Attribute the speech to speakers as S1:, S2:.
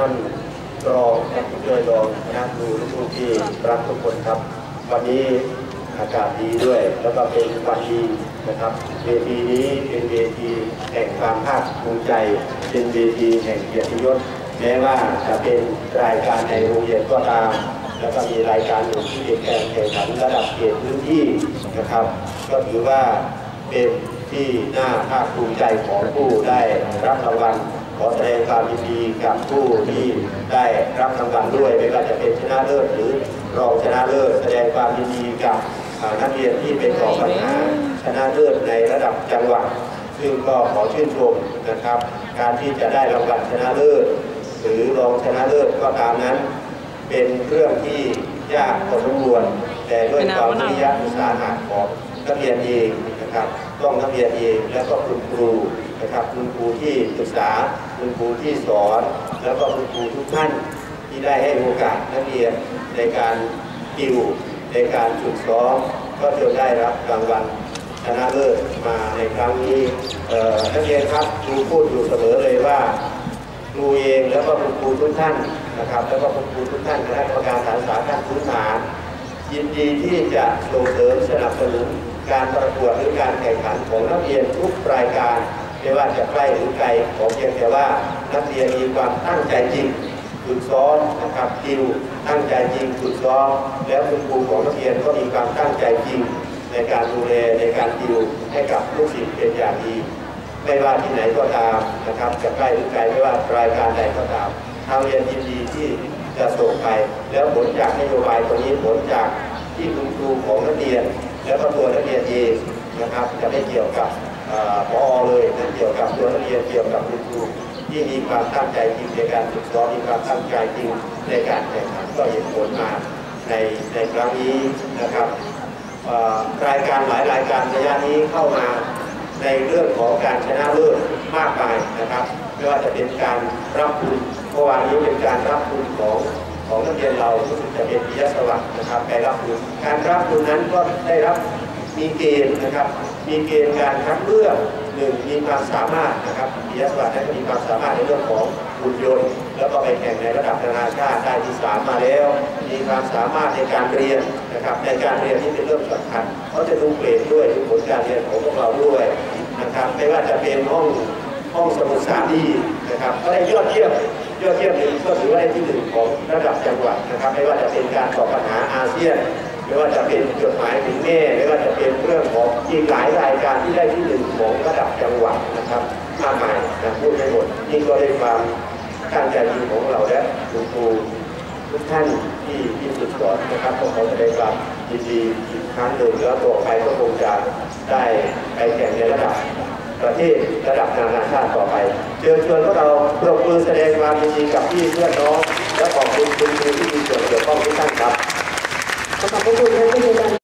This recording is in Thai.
S1: ท่านรองช่วยรองคณะครูและผู้ที่รักทุกคนครับ วันนี้อากาศดีด้วย แล้วก็เป็นวันดีนะครับเวทีนี้เป็นเวทีแห่งความภาคภูมิใจ เป็นเวทีแห่งเกียรติยศแม้ว่าจะเป็นรายการในโรงเรียนก็ตาม แล้วก็มีรายการอื่ที่เป็นกแข่งขันระดับเขตพื้นที่นะครับ ก็ถือว่าเป็นที่น่าภาคภูมิใจของผู้ได้รับรางวัล ขอแสดงความยินดีกับผู้ที่ได้รับรางวัลด้วยไม่ว่าจะเป็นชนะเลิศหรือรองชนะเลิศแสดงความยินดีกับนักเรียนที่เป็นต่อปัญหาชนะเลิศในระดับจังหวัด ซึ่งก็ขอชื่นชมนะครับ การที่จะได้รางวัลชนะเลิศหรือรองชนะเลิศก็ตามนั้น เป็นเรื่องที่ยากพอสมควรแต่ด้วยความวิริยะอุตสาหะของนักเรียนเองนะครับต้องนักเรียนเองและก็คุณครู คุณครูที่ศึกษา คุณครูที่สอน แล้วก็คุณครูทุกท่านที่ได้ให้โอกาสนักเรียนในการติวในการฝึกซ้อมก็จะได้รับรางวัลชนะเลิศมาในครั้งนี้นักเรียนครับครูพูดอยู่เสมอเลยว่าครูเองแล้วก็คุณครูทุกท่านนะครับ แล้วก็คุณครูทุกท่านคณะกรรมการสารสาขั้นพื้นฐานยินดีที่จะส่งเสริมสนับสนุนการประกวดหรือการแข่งขันของนักเรียนทุกรายการ ไม่ว่าจะใกล้หรือไกลขอเพียงแต่ว่านักเรียนมีความตั้งใจจริงฝึกซ้อมนะครับติวตั้งใจจริงฝึกซ้อมแล้วคุณครูของนักเรียนก็มีความตั้งใจจริง ในการดูแลในการติวให้กับลูกศิษย์เป็นอย่างดีไม่ว่าที่ไหนก็ตามนะครับจะใกล้หรือไกลไม่ว่ารายการใดก็ตามทางเรียนยินดีที่จะส่งไป แล้วผลจากนโยบายตัวนี้ผลจากที่คุณครูของนักเรียน แล้วก็ตัวนักเรียนเอง นะครับจะไม่เกี่ยวกับเออพอเลยนั่นเกี่ยวกับตัวนักเรียนเกี่ยวกับคุณครูที่มีความตั้งใจจริงในการฝึกซ้อมมีความตั้งใจจริงในการแข่งขันก็เห็นผลมาในในครั้งนี้นะครับรายการหลายรายการระยะนี้เข้ามาในเรื่องของการชนะเลิศมากมายนะครับไม่ว่าจะเป็นการรับทุนเมื่อวานนี้เป็นการรับทุนของของนักเรียนเรารู้สึกจะเป็นปิยสวัสดิ์นะครับไปรับทุนการรับทุนนั้นก็ได้รับ มีเกณฑ์นะครับ มีเกณฑ์การคัดเลือกหนึ่งมีความสามารถนะครับปิยสวัสดิ์นั้นมีความสามารถในเรื่องของหุ่นยนต์ แล้วก็ไปแข่งในระดับนานาชาติได้ที่สามมาแล้ว มีความสามารถในการเรียนนะครับ ในการเรียนที่เป็นเรื่องสำคัญเขาจะดูเกรดด้วยดูผลการเรียนของพวกเราด้วยนะครับ ไม่ว่าจะเป็นห้องห้องสมุดสามดีนะครับก็ได้ยอดเยี่ยมยอดเยี่ยมหนึ่งก็ถือว่าได้ที่หนึ่งของระดับจังหวัดนะครับ ไม่ว่าจะเป็นการตอบปัญหาอาเซียน ไม่ว่าจะเป็นจดหมายถึงแม่ไม่ว่าจะเป็นเรื่องของอีกหลายรายการที่ได้ที่หนึ่งของระดับจังหวัดนะครับมากมายนะพูดไม่หมดนี่ก็ได้ความตั้งใจจริงของเราและคุณครูทุกท่านที่ที่ฝึกสอนนะครับก็ขอแสดงความยินดีอีกครั้งหนึ่งแล้วต่อไปก็คงจะได้ไปแข่งในระดับประเทศระดับนานาชาติต่อไปเชิญชวนพวกเราปรบมือแสดงความยินดีกับพี่เพื่อนน้องและขอบคุณคุณครูที่มีส่วนเกี่ยวข้องทุกท่านครับ
S2: ขอบพระคุณ